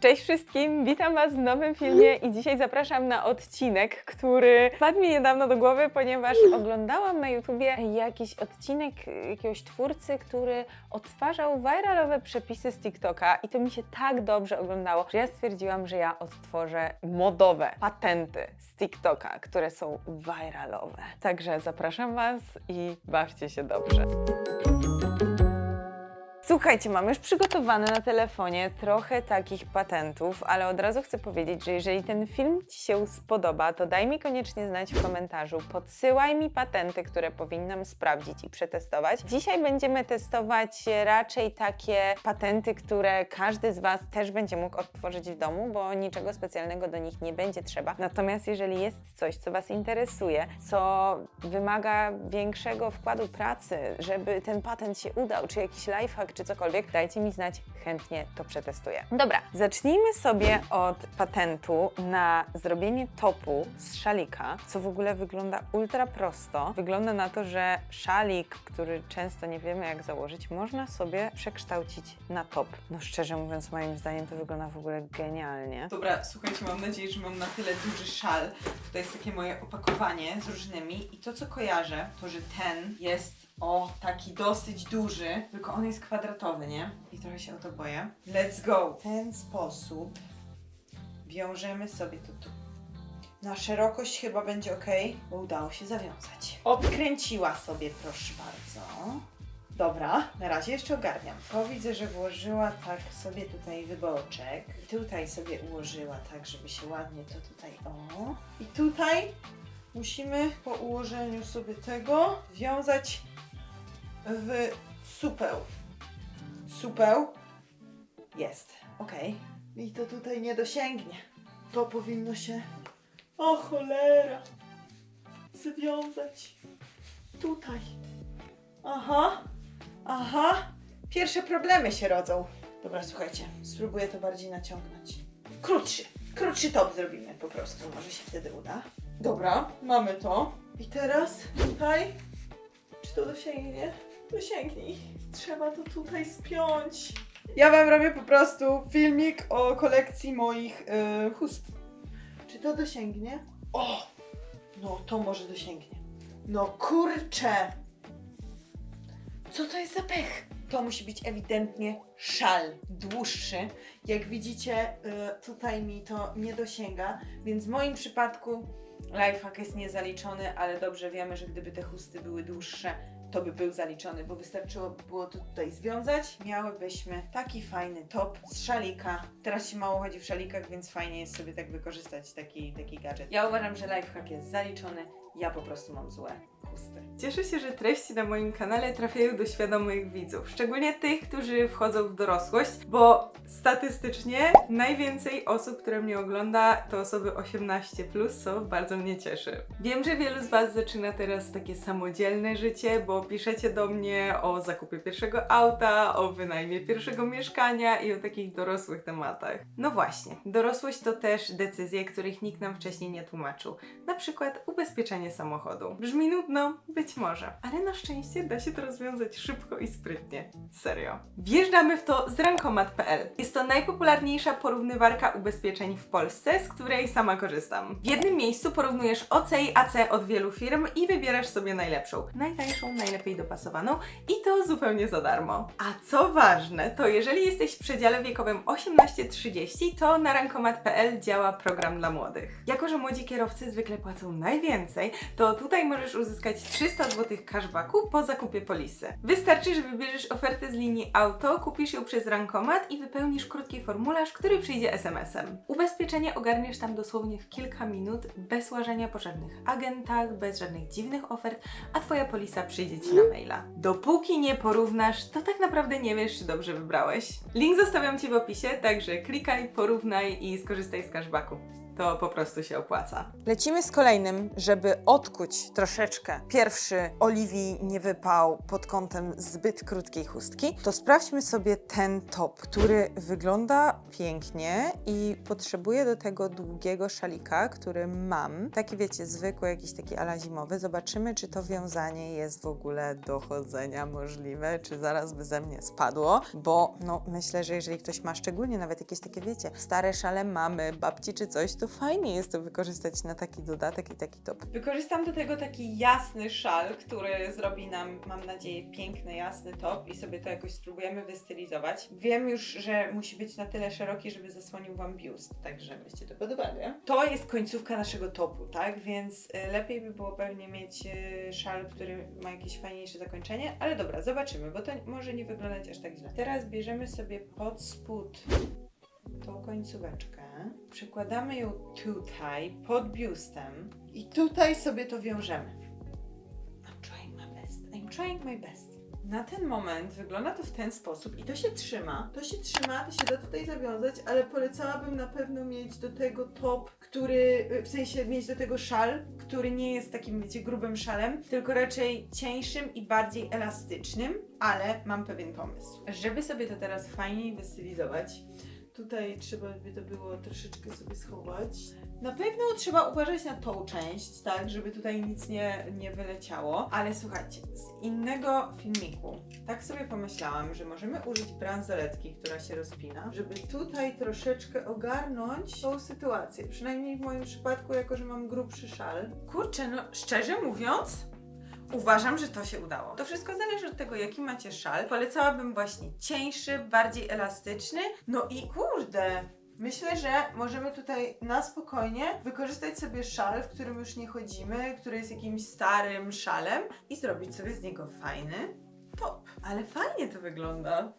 Cześć wszystkim, witam Was w nowym filmie i dzisiaj zapraszam na odcinek, który wpadł mi niedawno do głowy, ponieważ oglądałam na YouTubie jakiś odcinek jakiegoś twórcy, który odtwarzał viralowe przepisy z TikToka i to mi się tak dobrze oglądało, że ja stwierdziłam, że ja odtworzę modowe patenty z TikToka, które są viralowe. Także zapraszam Was i bawcie się dobrze. Słuchajcie, mam już przygotowane na telefonie trochę takich patentów, ale od razu chcę powiedzieć, że jeżeli ten film Ci się spodoba, to daj mi koniecznie znać w komentarzu, podsyłaj mi patenty, które powinnam sprawdzić i przetestować. Dzisiaj będziemy testować raczej takie patenty, które każdy z Was też będzie mógł odtworzyć w domu, bo niczego specjalnego do nich nie będzie trzeba. Natomiast jeżeli jest coś, co Was interesuje, co wymaga większego wkładu pracy, żeby ten patent się udał, czy jakiś lifehack, czy cokolwiek, dajcie mi znać, chętnie to przetestuję. Dobra, zacznijmy sobie od patentu na zrobienie topu z szalika, co w ogóle wygląda ultra prosto. Wygląda na to, że szalik, który często nie wiemy jak założyć, można sobie przekształcić na top. No szczerze mówiąc, moim zdaniem to wygląda w ogóle genialnie. Dobra, słuchajcie, mam nadzieję, że mam na tyle duży szal. Tutaj jest takie moje opakowanie z różnymi i to co kojarzę, to że ten jest o taki dosyć duży, tylko on jest kwadratowy, nie? I trochę się o to boję. Let's go! W ten sposób wiążemy sobie to tu. Na szerokość chyba będzie ok, bo udało się zawiązać. Obkręciła sobie, proszę bardzo. Dobra, na razie jeszcze ogarniam. To widzę, że włożyła tak sobie tutaj wyboczek. Tutaj sobie ułożyła tak, żeby się ładnie to tutaj o. I tutaj musimy po ułożeniu sobie tego wiązać w supeł. Supeł jest, ok. I to tutaj nie dosięgnie. To powinno się, o cholera, związać tutaj. Aha, aha. Pierwsze problemy się rodzą. Dobra, słuchajcie, spróbuję to bardziej naciągnąć. Krótszy, krótszy top zrobimy po prostu, może się wtedy uda. Dobra, mamy to. I teraz tutaj, czy to dosięgnie? Dosięgnij. Trzeba to tutaj spiąć. Ja wam robię po prostu filmik o kolekcji moich yy, chust. Czy to dosięgnie? O! No, to może dosięgnie. No kurczę! Co to jest za pech? To musi być ewidentnie szal dłuższy. Jak widzicie, y, tutaj mi to nie dosięga, więc w moim przypadku lifehack jest niezaliczony, ale dobrze wiemy, że gdyby te chusty były dłuższe, to by był zaliczony, bo wystarczyłoby było to tutaj związać. Miałybyśmy taki fajny top z szalika. Teraz się mało chodzi w szalikach, więc fajnie jest sobie tak wykorzystać taki, taki gadżet. Ja uważam, że lifehack jest zaliczony. Ja po prostu mam złe Cieszę się, że treści na moim kanale trafiają do świadomych widzów, szczególnie tych, którzy wchodzą w dorosłość, bo statystycznie najwięcej osób, które mnie ogląda, to osoby 18, co bardzo mnie cieszy. Wiem, że wielu z Was zaczyna teraz takie samodzielne życie, bo piszecie do mnie o zakupie pierwszego auta, o wynajmie pierwszego mieszkania i o takich dorosłych tematach. No właśnie, dorosłość to też decyzje, których nikt nam wcześniej nie tłumaczył. Na przykład ubezpieczenie samochodu. Brzmi nudno? Być może. Ale na szczęście da się to rozwiązać szybko i sprytnie. Serio. Wjeżdżamy w to z rankomat.pl. Jest to najpopularniejsza porównywarka ubezpieczeń w Polsce, z której sama korzystam. W jednym miejscu porównujesz OC i AC od wielu firm i wybierasz sobie najlepszą. Najtańszą, najlepiej dopasowaną i to zupełnie za darmo. A co ważne, to jeżeli jesteś w przedziale wiekowym 18-30, to na rankomat.pl działa program dla młodych. Jako, że młodzi kierowcy zwykle płacą najwięcej, to tutaj możesz uzyskać 300 zł cashbacku po zakupie polisy. Wystarczy, że wybierzesz ofertę z linii auto, kupisz ją przez rankomat i wypełnisz krótki formularz, który przyjdzie SMS-em. Ubezpieczenie ogarniesz tam dosłownie w kilka minut, bez łażenia po żadnych agentach, bez żadnych dziwnych ofert, a Twoja polisa przyjdzie Ci na maila. Dopóki nie porównasz, to tak naprawdę nie wiesz, czy dobrze wybrałeś. Link zostawiam Ci w opisie, także klikaj, porównaj i skorzystaj z cashbacku. To po prostu się opłaca. Lecimy z kolejnym, żeby odkuć troszeczkę pierwszy Oliwii nie wypał pod kątem zbyt krótkiej chustki, to sprawdźmy sobie ten top, który wygląda pięknie i potrzebuję do tego długiego szalika, który mam. Taki wiecie, zwykły, jakiś taki ala zimowy. Zobaczymy, czy to wiązanie jest w ogóle do chodzenia możliwe, czy zaraz by ze mnie spadło, bo no myślę, że jeżeli ktoś ma szczególnie nawet jakieś takie, wiecie, stare szale mamy, babci czy coś, to fajnie jest to wykorzystać na taki dodatek i taki top. Wykorzystam do tego taki jasny szal, który zrobi nam, mam nadzieję, piękny, jasny top i sobie to jakoś spróbujemy wystylizować. Wiem już, że musi być na tyle szeroki, żeby zasłonił Wam biust, także weźcie to pod uwagę. To jest końcówka naszego topu, tak? Więc y, lepiej by było pewnie mieć y, szal, który ma jakieś fajniejsze zakończenie, ale dobra, zobaczymy, bo to może nie wyglądać aż tak źle. Teraz bierzemy sobie pod spód tą końcóweczkę, przykładamy ją tutaj pod biustem i tutaj sobie to wiążemy. I'm trying my best. I'm trying my best. Na ten moment wygląda to w ten sposób i to się trzyma. To się trzyma, to się da tutaj zawiązać, ale polecałabym na pewno mieć do tego top, który, w sensie mieć do tego szal, który nie jest takim, wiecie, grubym szalem, tylko raczej cieńszym i bardziej elastycznym, ale mam pewien pomysł. Żeby sobie to teraz fajniej wystylizować, Tutaj trzeba by to było troszeczkę sobie schować. Na pewno trzeba uważać na tą część, tak, żeby tutaj nic nie, nie wyleciało. Ale słuchajcie, z innego filmiku, tak sobie pomyślałam, że możemy użyć bransoletki, która się rozpina, żeby tutaj troszeczkę ogarnąć tą sytuację. Przynajmniej w moim przypadku, jako że mam grubszy szal. Kurczę, no szczerze mówiąc, Uważam, że to się udało. To wszystko zależy od tego, jaki macie szal. Polecałabym właśnie cieńszy, bardziej elastyczny. No i kurde, Myślę, że możemy tutaj na spokojnie wykorzystać sobie szal, w którym już nie chodzimy, który jest jakimś starym szalem i zrobić sobie z niego fajny top. Ale fajnie to wygląda.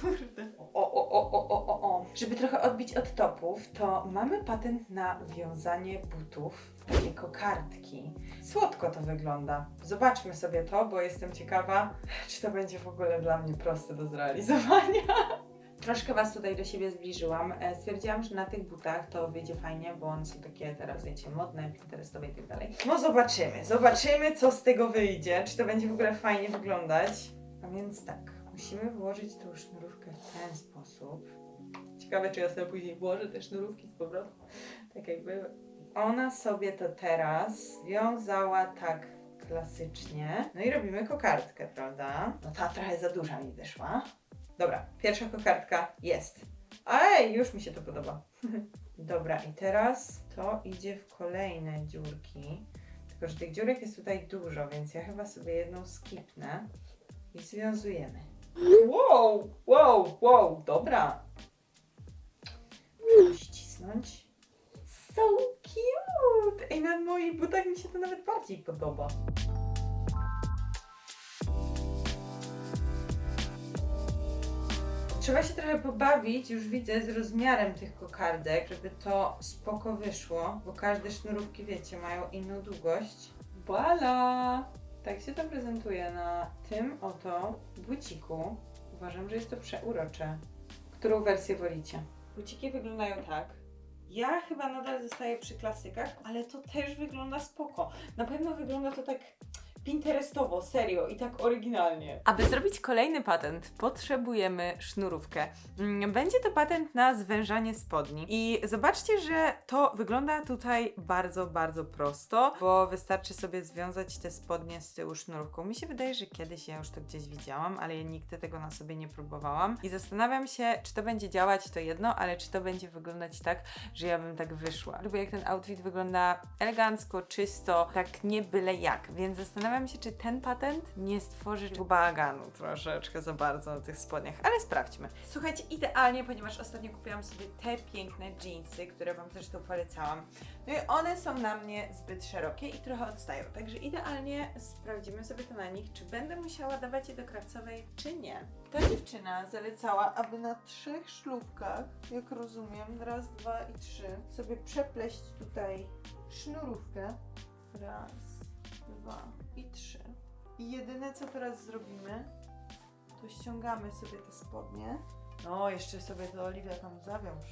Kurde. O, o, o, o, o, o, o. Żeby trochę odbić od topów, to mamy patent na wiązanie butów takie kokardki. Słodko to wygląda. Zobaczmy sobie to, bo jestem ciekawa, czy to będzie w ogóle dla mnie proste do zrealizowania. Troszkę Was tutaj do siebie zbliżyłam. E, Stwierdziłam, że na tych butach to wyjdzie fajnie, bo one są takie teraz, wiecie, modne, pinterestowe i tak dalej. No zobaczymy, zobaczymy co z tego wyjdzie, czy to będzie w ogóle fajnie wyglądać. A więc tak, musimy włożyć tą sznurówkę w ten sposób. Ciekawe, czy ja sobie później włożę te sznurówki z powrotem. Tak jakby ona sobie to teraz wiązała tak klasycznie. No i robimy kokardkę, prawda? No ta trochę za duża mi wyszła. Dobra, pierwsza kokardka jest. Ej, już mi się to podoba. Dobra, i teraz to idzie w kolejne dziurki. Tylko, że tych dziurek jest tutaj dużo, więc ja chyba sobie jedną skipnę i związujemy. Wow, wow, wow, dobra. Muszę ścisnąć. So cute! Ej, na moich butach mi się to nawet bardziej podoba. Trzeba się trochę pobawić, już widzę, z rozmiarem tych kokardek, żeby to spoko wyszło, bo każde sznurówki, wiecie, mają inną długość. Voila! Tak się to prezentuje na tym oto buciku. Uważam, że jest to przeurocze. Którą wersję wolicie? Buciki wyglądają tak. Ja chyba nadal zostaję przy klasykach, ale to też wygląda spoko. Na pewno wygląda to tak pinterestowo, serio i tak oryginalnie. Aby zrobić kolejny patent, potrzebujemy sznurówkę. Mm, Będzie to patent na zwężanie spodni. I zobaczcie, że to wygląda tutaj bardzo, bardzo prosto, bo wystarczy sobie związać te spodnie z tyłu sznurówką. Mi się wydaje, że kiedyś ja już to gdzieś widziałam, ale ja nigdy tego na sobie nie próbowałam. I zastanawiam się, czy to będzie działać, to jedno, ale czy to będzie wyglądać tak, że ja bym tak wyszła. Lubię, jak ten outfit wygląda elegancko, czysto, tak nie byle jak, więc zastanawiam się, czy ten patent nie stworzy bałaganu troszeczkę za bardzo na tych spodniach, ale sprawdźmy. Słuchajcie, idealnie, ponieważ ostatnio kupiłam sobie te piękne jeansy, które Wam zresztą polecałam. No i one są na mnie zbyt szerokie i trochę odstają, także idealnie sprawdzimy sobie to na nich, czy będę musiała dawać je do krawcowej, czy nie. Ta dziewczyna zalecała, aby na trzech szlówkach, jak rozumiem, raz, dwa i trzy, sobie przepleść tutaj sznurówkę. Raz, dwa i trzy. I jedyne co teraz zrobimy, to ściągamy sobie te spodnie. No, jeszcze sobie to Oliwia tam zawiąż.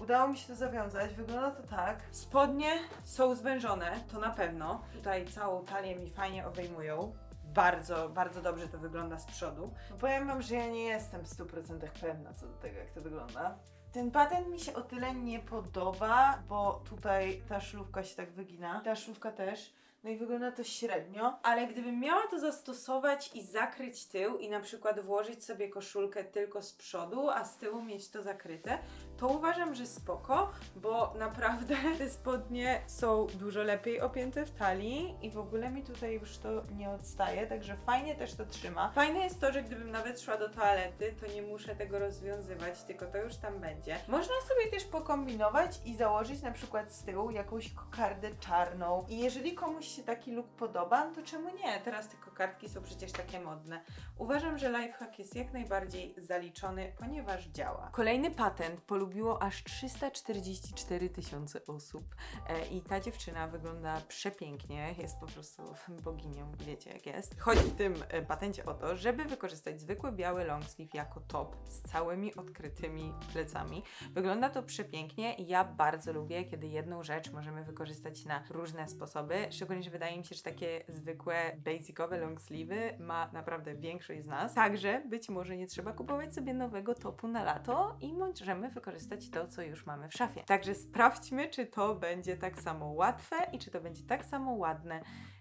Udało mi się to zawiązać, wygląda to tak. Spodnie są zwężone, to na pewno. Tutaj całą talię mi fajnie obejmują. Bardzo, bardzo dobrze to wygląda z przodu. No powiem Wam, że ja nie jestem w 100% pewna co do tego, jak to wygląda. Ten patent mi się o tyle nie podoba, bo tutaj ta szlówka się tak wygina. Ta szlówka też. No i wygląda to średnio. Ale gdybym miała to zastosować i zakryć tył i na przykład włożyć sobie koszulkę tylko z przodu, a z tyłu mieć to zakryte, to uważam, że spoko, bo naprawdę te spodnie są dużo lepiej opięte w talii i w ogóle mi tutaj już to nie odstaje, także fajnie też to trzyma. Fajne jest to, że gdybym nawet szła do toalety, to nie muszę tego rozwiązywać, tylko to już tam będzie. Można sobie też pokombinować i założyć na przykład z tyłu jakąś kokardę czarną. I jeżeli komuś się taki look podoba, to czemu nie? Teraz te kokardki są przecież takie modne. Uważam, że lifehack jest jak najbardziej zaliczony, ponieważ działa. Kolejny patent polubiło aż 344 tysiące osób e, i ta dziewczyna wygląda przepięknie, jest po prostu boginią, wiecie jak jest. Chodzi w tym e, patencie o to, żeby wykorzystać zwykły biały long sleeve jako top z całymi odkrytymi plecami. Wygląda to przepięknie i ja bardzo lubię, kiedy jedną rzecz możemy wykorzystać na różne sposoby, szczególnie, że wydaje mi się, że takie zwykłe, basicowe long sleeve'y ma naprawdę większość z nas. Także być może nie trzeba kupować sobie nowego topu na lato i możemy wykorzystać to, co już mamy w szafie. Także sprawdźmy, czy to będzie tak samo łatwe i czy to będzie tak samo ładne,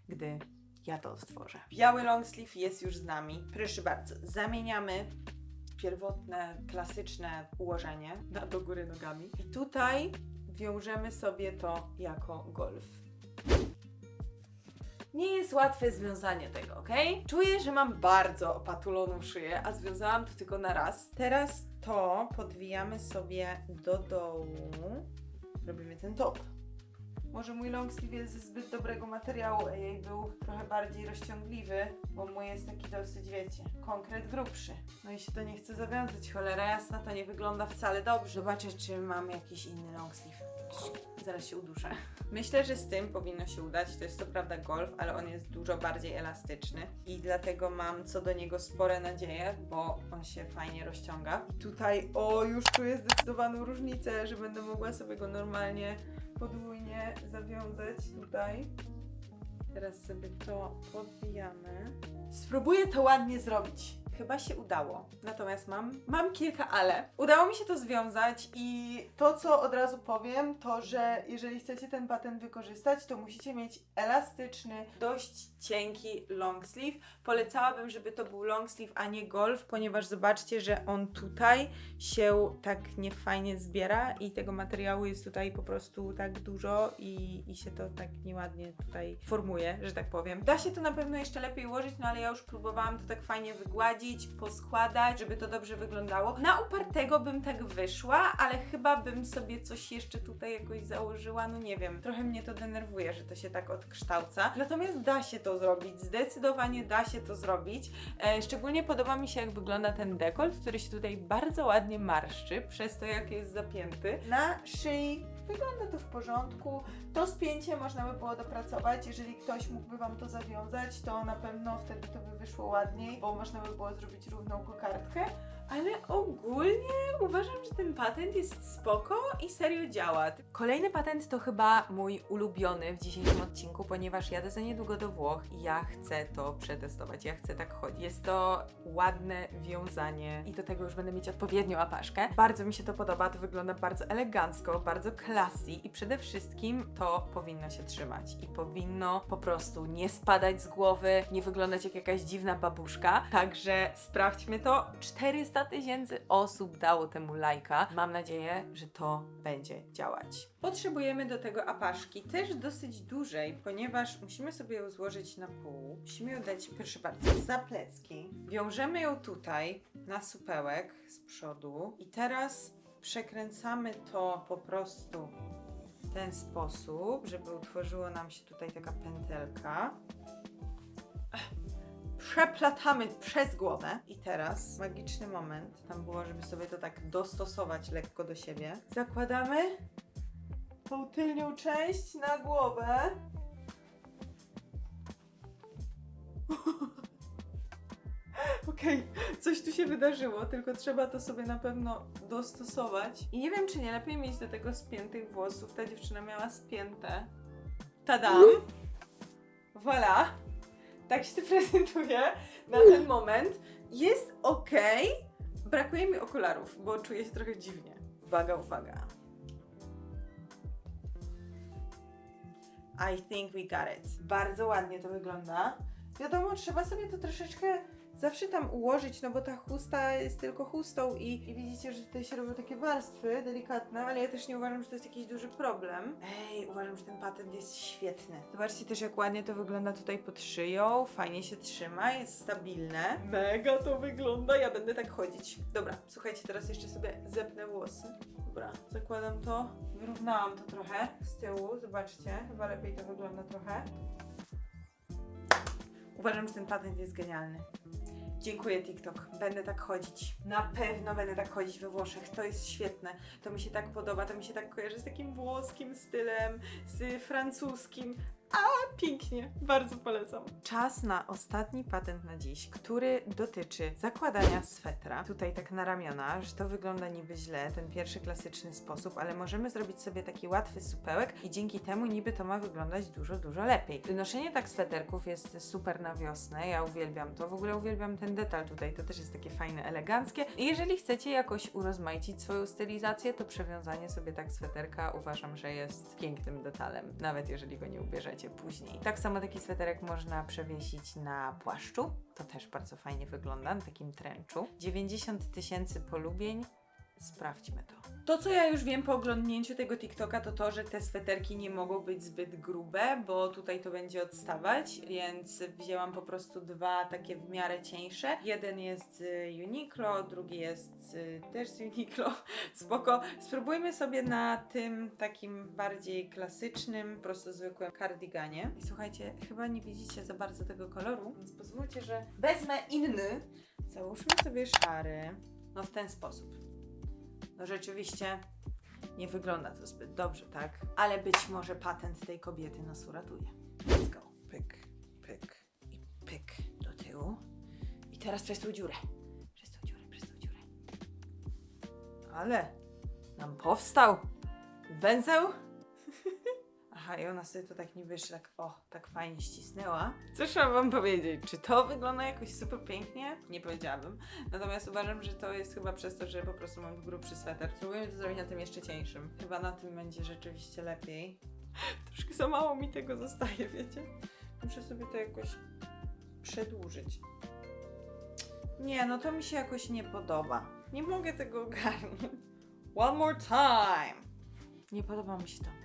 gdy ja to stworzę. Biały long sleeve jest już z nami. Proszę bardzo, zamieniamy pierwotne, klasyczne ułożenie na do góry nogami. I tutaj wiążemy sobie to jako golf. Nie jest łatwe związanie tego, ok? Czuję, że mam bardzo opatuloną szyję, a związałam to tylko na raz. Teraz to podwijamy sobie do dołu. Robimy ten top. Może mój long sleeve jest zbyt dobrego materiału, a jej był trochę bardziej rozciągliwy, bo mój jest taki dosyć, wiecie, konkret grubszy. No i się to nie chce zawiązać. Cholera jasna, to nie wygląda wcale dobrze. Zobaczę, czy mam jakiś inny long sleeve. Zaraz się uduszę. Myślę, że z tym powinno się udać. To jest co prawda golf, ale on jest dużo bardziej elastyczny i dlatego mam co do niego spore nadzieje, bo on się fajnie rozciąga. I tutaj, o, już czuję zdecydowaną różnicę, że będę mogła sobie go normalnie podwójnie zawiązać tutaj. Teraz sobie to podbijamy. Spróbuję to ładnie zrobić. Chyba się udało. Natomiast mam, mam kilka ale. Udało mi się to związać i to, co od razu powiem, to że jeżeli chcecie ten patent wykorzystać, to musicie mieć elastyczny, dość cienki long sleeve. Polecałabym, żeby to był long sleeve, a nie golf, ponieważ zobaczcie, że on tutaj się tak niefajnie zbiera i tego materiału jest tutaj po prostu tak dużo i, i się to tak nieładnie tutaj formuje, że tak powiem. Da się to na pewno jeszcze lepiej ułożyć, no ale ja już próbowałam to tak fajnie wygładzić, poskładać, żeby to dobrze wyglądało. Na upartego bym tak wyszła, ale chyba bym sobie coś jeszcze tutaj jakoś założyła, no nie wiem. Trochę mnie to denerwuje, że to się tak odkształca. Natomiast da się to zrobić, zdecydowanie da się to zrobić. E, szczególnie podoba mi się, jak wygląda ten dekolt, który się tutaj bardzo ładnie marszczy, przez to, jak jest zapięty. na szyi. Wygląda to w porządku. To spięcie można by było dopracować. Jeżeli ktoś mógłby Wam to zawiązać, to na pewno wtedy to by wyszło ładniej, bo można by było zrobić równą kokardkę. Ale ogólnie uważam, że ten patent jest spoko i serio działa. Kolejny patent to chyba mój ulubiony w dzisiejszym odcinku, ponieważ jadę za niedługo do Włoch i ja chcę to przetestować. Ja chcę tak chodzić. Jest to ładne wiązanie i do tego już będę mieć odpowiednią apaszkę. Bardzo mi się to podoba, to wygląda bardzo elegancko, bardzo classy i przede wszystkim to powinno się trzymać i powinno po prostu nie spadać z głowy, nie wyglądać jak jakaś dziwna babuszka. Także sprawdźmy to. 400 tysięcy osób dało temu lajka. Mam nadzieję, że to będzie działać. Potrzebujemy do tego apaszki, też dosyć dużej, ponieważ musimy sobie ją złożyć na pół. Musimy ją dać, proszę bardzo, za plecki. Wiążemy ją tutaj na supełek z przodu i teraz przekręcamy to po prostu w ten sposób, żeby utworzyło nam się tutaj taka pętelka. Przeplatamy przez głowę. I teraz magiczny moment. Tam było, żeby sobie to tak dostosować lekko do siebie. Zakładamy Tą tylnią część na głowę. Okej, coś tu się wydarzyło, tylko trzeba to sobie na pewno dostosować. I nie wiem, czy nie lepiej mieć do tego spiętych włosów. Ta dziewczyna miała spięte. Tadam! Voilà! Tak się prezentuje na ten moment. Jest ok. Brakuje mi okularów, bo czuję się trochę dziwnie. Uwaga, uwaga. I think we got it. Bardzo ładnie to wygląda. Wiadomo, trzeba sobie to troszeczkę zawsze tam ułożyć, no bo ta chusta jest tylko chustą i, i widzicie, że tutaj się robią takie warstwy delikatne, ale ja też nie uważam, że to jest jakiś duży problem. Ej, uważam, że ten patent jest świetny. Zobaczcie też, jak ładnie to wygląda tutaj pod szyją, fajnie się trzyma, jest stabilne. Mega to wygląda, ja będę tak chodzić. Dobra, słuchajcie, teraz jeszcze sobie zepnę włosy. Dobra, zakładam to, wyrównałam to trochę z tyłu, zobaczcie, chyba lepiej to wygląda trochę. Uważam, że ten patent jest genialny. Dziękuję TikTok. Będę tak chodzić. Na pewno będę tak chodzić we Włoszech. To jest świetne. To mi się tak podoba. To mi się tak kojarzy z takim włoskim stylem, z francuskim. A pięknie. Bardzo polecam. Czas na ostatni patent na dziś, który dotyczy zakładania swetra. Tutaj tak na ramiona, że to wygląda niby źle, ten pierwszy klasyczny sposób, ale możemy zrobić sobie taki łatwy supełek i dzięki temu niby to ma wyglądać dużo, dużo lepiej. Noszenie tak sweterków jest super na wiosnę. Ja uwielbiam to. W ogóle uwielbiam ten detal tutaj. To też jest takie fajne, eleganckie. I jeżeli chcecie jakoś urozmaicić swoją stylizację, to przewiązanie sobie tak sweterka uważam, że jest pięknym detalem, nawet jeżeli go nie ubierzecie później. Tak samo taki sweterek można przewiesić na płaszczu. To też bardzo fajnie wygląda, na takim trenczu. 90 tysięcy polubień. Sprawdźmy to. To, co ja już wiem po oglądnięciu tego TikToka, to to, że te sweterki nie mogą być zbyt grube, bo tutaj to będzie odstawać, więc wzięłam po prostu dwa takie w miarę cieńsze. Jeden jest z Uniqlo, drugi jest też z Uniqlo. Spoko. Spróbujmy sobie na tym takim bardziej klasycznym, po prostu zwykłym kardiganie. I słuchajcie, chyba nie widzicie za bardzo tego koloru, więc pozwólcie, że wezmę inny. Załóżmy sobie szary. No w ten sposób. No rzeczywiście nie wygląda to zbyt dobrze, tak? Ale być może patent tej kobiety nas uratuje. Let's go. Pyk, pyk i pyk do tyłu. I teraz przez tą dziurę. Przez tą dziurę, przez tą dziurę. Ale nam powstał węzeł. I ona sobie to tak niby jeszcze tak, o, tak fajnie ścisnęła. Co trzeba wam powiedzieć? Czy to wygląda jakoś super pięknie? Nie powiedziałabym. Natomiast uważam, że to jest chyba przez to, że po prostu mam grubszy sweter. Spróbujemy to zrobić na tym jeszcze cieńszym. Chyba na tym będzie rzeczywiście lepiej. Troszkę za mało mi tego zostaje, wiecie? Muszę sobie to jakoś przedłużyć. Nie, no to mi się jakoś nie podoba. Nie mogę tego ogarnąć. One more time! Nie podoba mi się to.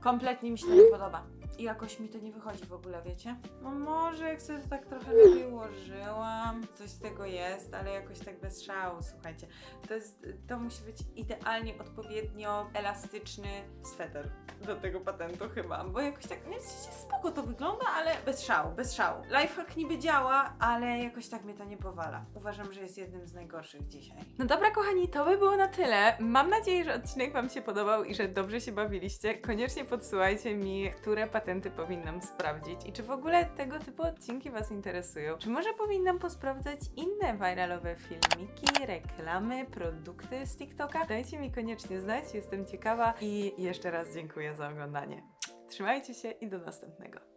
Kompletnie mi się to nie podoba. I jakoś mi to nie wychodzi w ogóle, wiecie? No może jak sobie to tak trochę lepiej ułożyłam, coś z tego jest, ale jakoś tak bez szału, słuchajcie. To jest, to musi być idealnie odpowiednio elastyczny sweter do tego patentu chyba, bo jakoś tak, nie w sensie spoko to wygląda, ale bez szału, bez szału. Lifehack niby działa, ale jakoś tak mnie to nie powala. Uważam, że jest jednym z najgorszych dzisiaj. No dobra kochani, to by było na tyle. Mam nadzieję, że odcinek Wam się podobał i że dobrze się bawiliście. Koniecznie podsyłajcie mi, które patenty powinnam sprawdzić i czy w ogóle tego typu odcinki Was interesują. Czy może powinnam posprawdzać inne viralowe filmiki, reklamy, produkty z TikToka? Dajcie mi koniecznie znać, jestem ciekawa i jeszcze raz dziękuję za oglądanie. Trzymajcie się i do następnego.